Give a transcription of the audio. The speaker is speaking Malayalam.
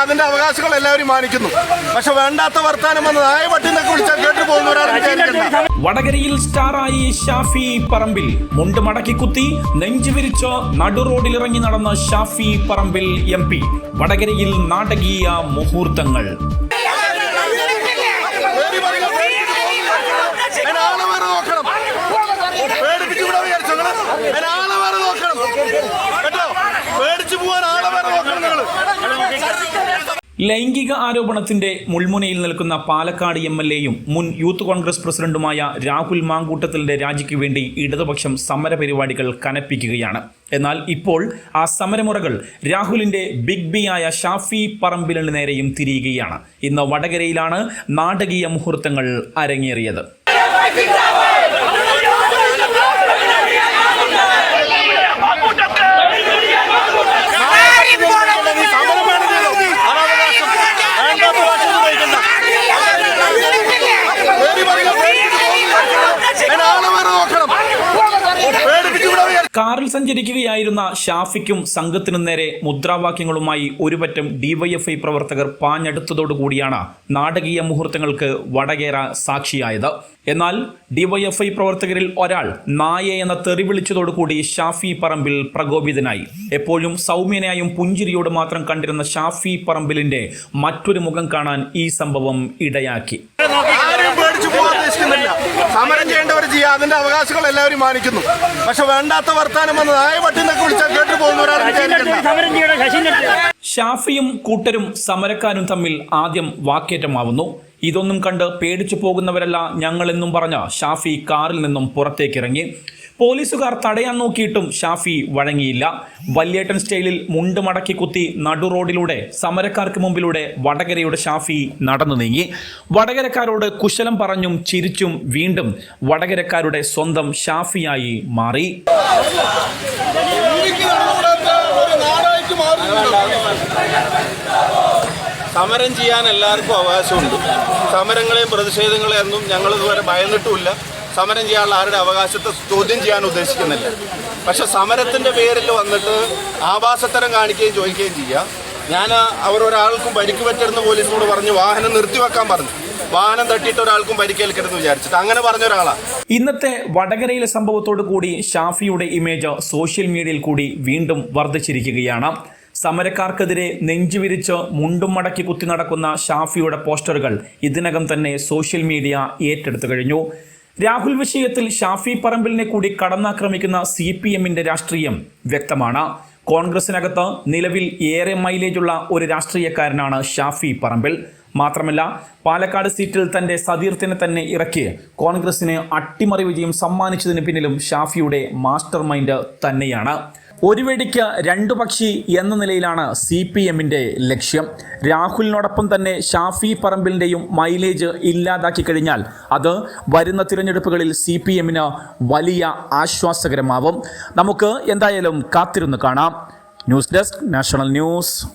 അതിന്റെ അവകാശങ്ങൾ എല്ലാവരും മാനിക്കുന്നു. പക്ഷെ വേണ്ടാത്ത വർത്താനം വന്ന് നായ പട്ടി എന്നൊക്കെ വിളിച്ചാൽ കേട്ടു പോകുന്നവരാണ് വടകരയിൽ സ്റ്റാറായി ഷാഫി പറമ്പിൽ. മുണ്ട് മടക്കി കുത്തി നെഞ്ചു വിരിച്ച് നടു റോഡിലിറങ്ങി നടന്ന ഷാഫി പറമ്പിൽ എം പി. വടകരയിൽ നാടകീയ മുഹൂർത്തങ്ങൾ. നോക്കണം. ലൈംഗിക ആരോപണത്തിന്റെ മുൾമുനയിൽ നിൽക്കുന്ന പാലക്കാട് എം എൽ എയും മുൻ യൂത്ത് കോൺഗ്രസ് പ്രസിഡന്റുമായ രാഹുൽ മാങ്കൂട്ടത്തിലിന്റെ രാജിക്ക് വേണ്ടി ഇടതുപക്ഷം സമരപരിപാടികൾ കനപ്പിക്കുകയാണ്. എന്നാൽ ഇപ്പോൾ ആ സമരമുറകൾ രാഹുലിന്റെ ബിഗ് ബി ആയ ഷാഫി പറമ്പിലിന് നേരെയും തിരിയുകയാണ്. ഇന്ന് വടകരയിലാണ് നാടകീയ മുഹൂർത്തങ്ങൾ അരങ്ങേറിയത്. കാറിൽ സഞ്ചരിക്കുകയായിരുന്ന ഷാഫിക്കും സംഘത്തിനും നേരെ മുദ്രാവാക്യങ്ങളുമായി ഒരുപറ്റം ഡിവൈഎഫ്ഐ പ്രവർത്തകർ പാഞ്ഞെടുത്തതോടുകൂടിയാണ് നാടകീയ മുഹൂർത്തങ്ങൾക്ക് വടകേറ സാക്ഷിയായത്. എന്നാൽ ഡിവൈഎഫ്ഐ പ്രവർത്തകരിൽ ഒരാൾ നായ എന്ന തെറി വിളിച്ചതോടുകൂടി ഷാഫി പറമ്പിൽ പ്രകോപിതനായി. എപ്പോഴും സൗമ്യനായും പുഞ്ചിരിയോട് മാത്രം കണ്ടിരുന്ന ഷാഫി പറമ്പിലിന്റെ മറ്റൊരു മുഖം കാണാൻ ഈ സംഭവം ഇടയാക്കി ആരെയും പേടിച്ചു പോകാൻ ഉദ്ദേശിക്കുന്നില്ല സമരം ചെയ്യേണ്ടവർ ചെയ്യുക അതിന്റെ അവകാശങ്ങൾ എല്ലാവരും മാനിക്കുന്നു. പക്ഷെ വേണ്ടാത്ത വർത്താനം വന്ന് നായ പട്ടി എന്നൊക്കെ വിളിച്ചാൽ കേട്ടു പോകുന്നവരാണ് ഷാഫിയും കൂട്ടരും സമരക്കാരും തമ്മിൽ ആദ്യം വാക്കേറ്റമാവുന്നു. ഇതൊന്നും കണ്ട് പേടിച്ചു പോകുന്നവരല്ല ഞങ്ങളെന്നും പറഞ്ഞ ഷാഫി കാറിൽ നിന്നും പുറത്തേക്കിറങ്ങി. പോലീസുകാർ തടയാൻ നോക്കിയിട്ടും ഷാഫി വഴങ്ങിയില്ല. വല്യേട്ടൻ സ്റ്റൈലിൽ മുണ്ട് മടക്കി കുത്തി നടു റോഡിലൂടെ സമരക്കാർക്ക് മുമ്പിലൂടെ വടകരയുടെ ഷാഫി നടന്നു നീങ്ങി. വടകരക്കാരോട് കുശലം പറഞ്ഞും ചിരിച്ചും വീണ്ടും വടകരക്കാരുടെ സ്വന്തം ഷാഫിയായി മാറി. സമരം ചെയ്യാൻ എല്ലാവർക്കും അവകാശമുണ്ട്. സമരങ്ങളെയും പ്രതിഷേധങ്ങളെയൊന്നും ഞങ്ങൾ ഇതുവരെ ഭയന്നിട്ടുമില്ല. സമരം ചെയ്യാനുള്ള ആരുടെ അവകാശത്തെ ചോദ്യം ചെയ്യാൻ ഉദ്ദേശിക്കുന്നില്ല. പക്ഷെ സമരത്തിന്റെ പേരിൽ വന്നിട്ട് ആവാസത്തരം കാണിക്കുകയും ചോദിക്കുകയും ചെയ്യുക ഞാൻ അവർ ഒരാൾക്കും പരിക്ക് പറ്റരുന്ന് പോലീസിനോട് പറഞ്ഞു വാഹനം നിർത്തിവെക്കാൻ പറഞ്ഞു. വാഹനം തട്ടിയിട്ട് ഒരാൾക്കും പരിക്കേൽക്കരുതെന്ന് വിചാരിച്ചിട്ട്. അങ്ങനെ പറഞ്ഞ ഒരാളാണ് ഇന്നത്തെ വടകരയിലെ സംഭവത്തോട് കൂടി ഷാഫിയുടെ ഇമേജ് സോഷ്യൽ മീഡിയയിൽ കൂടി വീണ്ടും വർദ്ധിച്ചിരിക്കുകയാണ്. സമരക്കാർക്കെതിരെ നെഞ്ചുവിരിച്ച് മുണ്ടും മടക്കി കുത്തി നടക്കുന്ന ഷാഫിയുടെ പോസ്റ്ററുകൾ ഇതിനകം തന്നെ സോഷ്യൽ മീഡിയ ഏറ്റെടുത്തു കഴിഞ്ഞു. രാഹുൽ വിഷയത്തിൽ ഷാഫി പറമ്പിലിനെ കൂടി കടന്നാക്രമിക്കുന്ന സി പി എമ്മിന്റെ രാഷ്ട്രീയം വ്യക്തമാണ്. കോൺഗ്രസിനകത്ത് നിലവിൽ ഏറെ മൈലേജുള്ള ഒരു രാഷ്ട്രീയക്കാരനാണ് ഷാഫി പറമ്പിൽ. മാത്രമല്ല പാലക്കാട് സീറ്റിൽ തന്റെ സതീർത്ഥിനെ തന്നെ ഇറക്കി കോൺഗ്രസിന് അട്ടിമറി വിജയം സമ്മാനിച്ചതിന് പിന്നിലും ഷാഫിയുടെ മാസ്റ്റർ മൈൻഡ് തന്നെയാണ്. ഒരു വെടിക്ക് രണ്ടു പക്ഷി എന്ന നിലയിലാണ് സി പി എമ്മിന്റെ ലക്ഷ്യം. രാഹുലിനോടൊപ്പം തന്നെ ഷാഫി പറമ്പിലിന്റെയും മൈലേജ് ഇല്ലാതാക്കി കഴിഞ്ഞാൽ അത് വരുന്ന തിരഞ്ഞെടുപ്പുകളിൽ സി പി എമ്മിന് വലിയ ആശ്വാസകരമാവും. നമുക്ക് എന്തായാലും കാത്തിരുന്ന് കാണാം. News desk national news.